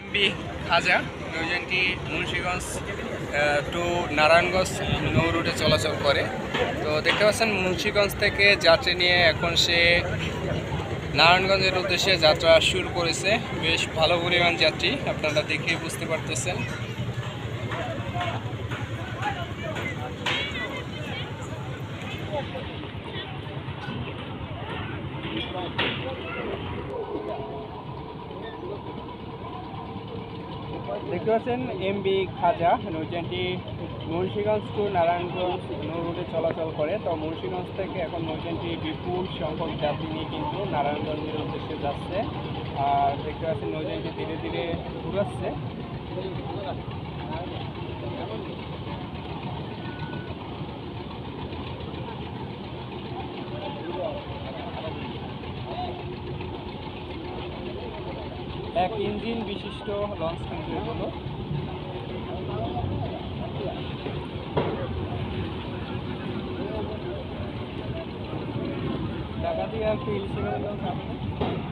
MB Khaja নৌযানটি Munshiganj to Narayanganj, নৌ রুটে চলাচল করে। তো দেখতে পাচ্ছেন, মুন্সিগঞ্জ থেকে যাত্রী নিয়ে এখন সে নারায়ণগঞ্জের উদ্দেশ্যে যাত্রা শুরু করেছে। বেশ ভালো পরিমাণ যাত্রী, আপনারা দেখে বুঝতে পারতেছেন। দেখতে পাচ্ছেন এমবি খাজা নৌযানটি মুন্সীগঞ্জ টু নারায়ণগঞ্জ নৌ চলাচল করে। তো মুন্সীগঞ্জ থেকে এখন নৌযানটি বিপুল সংখ্যক যাত্রী নিয়ে কিন্তু নারায়ণগঞ্জের উদ্দেশ্যে যাচ্ছে। আর দেখতে পাচ্ছেন নৌযানটি ধীরে ধীরে ঘুরাচ্ছে। এক ইঞ্জিন বিশিষ্ট লঞ্চ কিন্তু এগুলো ঢাকা থেকে কি ইলিশে লঞ্চ আসবে